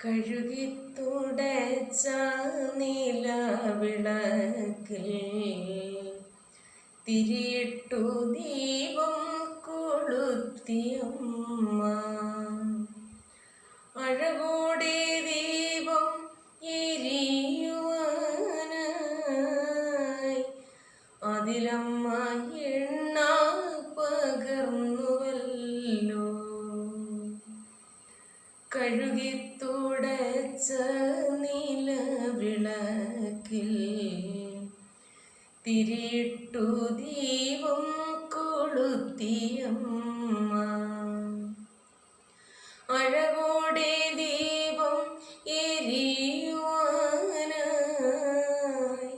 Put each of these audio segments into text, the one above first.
കഴുകി തുടച്ച നിലവിളക്കിൽ തിരിയിട്ടു ദീപം കൊളുത്തിയമ്മ. അഴകോടെ ദീപം എരിയുവാനായി അതിലമ്മ എണ്ണ കഴുകി തുടച്ച നിലവിളക്കിൽ തിരിട്ടു ദീപം കൊളുത്തിയമ്മ. അഴകോടെ ദീപം എരിയുവാനായി.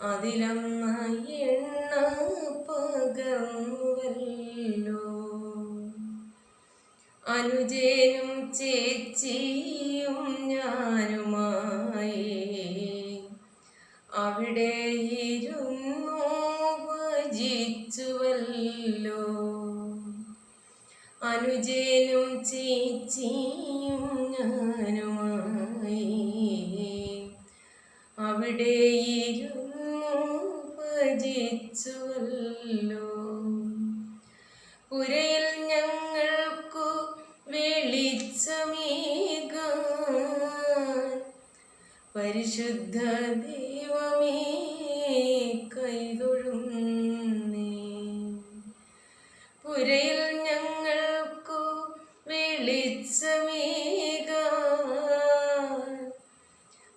അതിലമ്മ അനുജനും ചേച്ചിയും ഞാനുമായി. അവിടെ ഇരുന്നു ഭജിച്ചുവല്ലോ. അനുജനും ചേച്ചിയും ഞാനുമായി. അവിടെ ഇരുന്നു പുരയിൽ പരിശുദ്ധ ദൈവമേ കൈതൊഴുന്നേ. പുരയിൽ ഞങ്ങൾക്കു വിളിച്ചമേക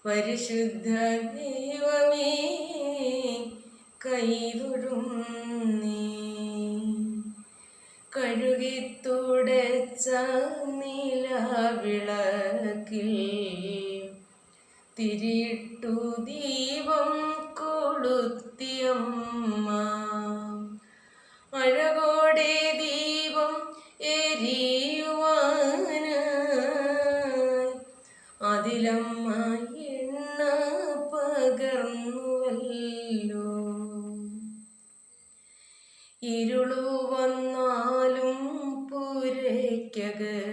പരിശുദ്ധ ദൈവമേ കൈതൊഴുന്നേ. കഴുകിത്തുടച്ച നില നിലവിളക്കിൽ തിരിട്ടു ദീപം കൊളുത്തിയമ്മ. അഴകോടെ ദീപം എരിയുവാന അതിലമ്മ എണ്ണ പകർന്നുവല്ലോ. ഇരുളു വന്നാലും പുരയ്ക്കകത്ത്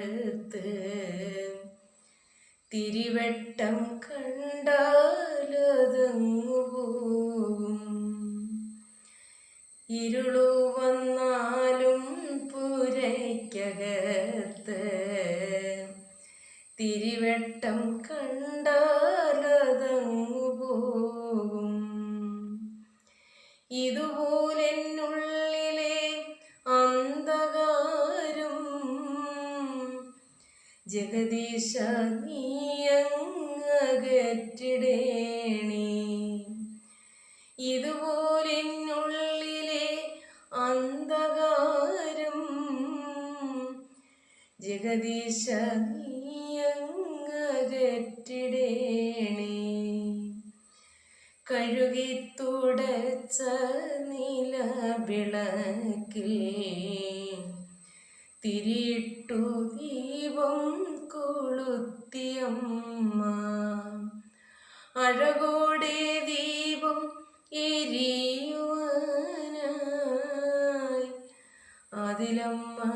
തിരിവട്ടം കണ്ടാലതങ്ങു പോകും ഇരുളു വന്നാലും പുരയ്ക്കകത്ത്. തിരിവട്ടം കണ്ടാലതങ്ങു പോകും ജഗദീശ നീയങ്ങകറ്റിടേണേ ഇതുപോലെന്നുള്ളിലെ അന്ധകാരം ജഗദീശ നീയങ്ങകറ്റിടേണേ കഴുകി തുടച്ച നിലവിളക്കിൽ തിരിട്ടു ദീപം കൊളുത്തിയമ്മ. അഴകോടെ ദീപം എരിയുവാനായി. അതിലമ്മ